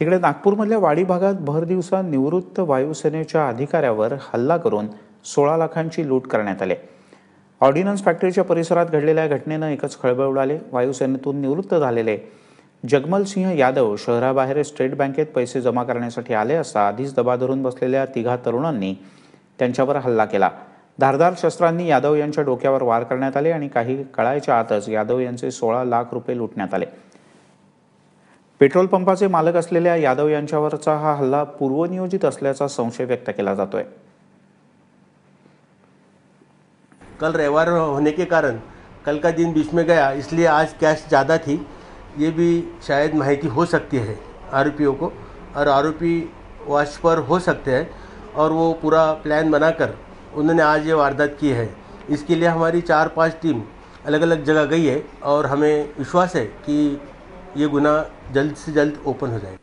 तिकडे नागपूरमधल्या वाडी भागात भर दिवसा निवृत्त वायुसेनेच्या अधिकाऱ्यावर हल्ला करून सोळा लाखांची लूट करण्यात आली. ऑर्डिनन्स फॅक्टरीच्या परिसरात घडलेल्या घटनेनं एकच खळबळ उडाले. वायुसेनेतून निवृत्त झालेले जगमल सिंह यादव शहराबाहेर स्टेट बँकेत पैसे जमा करण्यासाठी आले असता आधीच दबा धरून बसलेल्या तिघा तरुणांनी त्यांच्यावर हल्ला केला. धारदार शस्त्रांनी यादव यांच्या डोक्यावर वार करण्यात आले आणि काही कळायच्या आतच यादव यांचे सोळा लाख रुपये लुटण्यात आले. पेट्रोल पंपाचे मालक असलेल्या यादव यांच्यावरचा हा हल्ला पूर्वनियोजित असल्याचा संशय व्यक्त केला जातोय. कल रविवार होने के कारण कल का दिन बीच में गया, इसलिए आज कैश ज़्यादा थी, ये भी शायद माहिती हो सकती है आरोपियों को, और आरोपी वॉच पर हो सकते हैं, और वो पूरा प्लान बनाकर उन्होंने आज ये वारदात की है। इसके लिए हमारी चार पाँच टीम अलग अलग जगह गई है, और हमें विश्वास है कि ये गुना जल्द से जल्द ओपन हो जाएगा।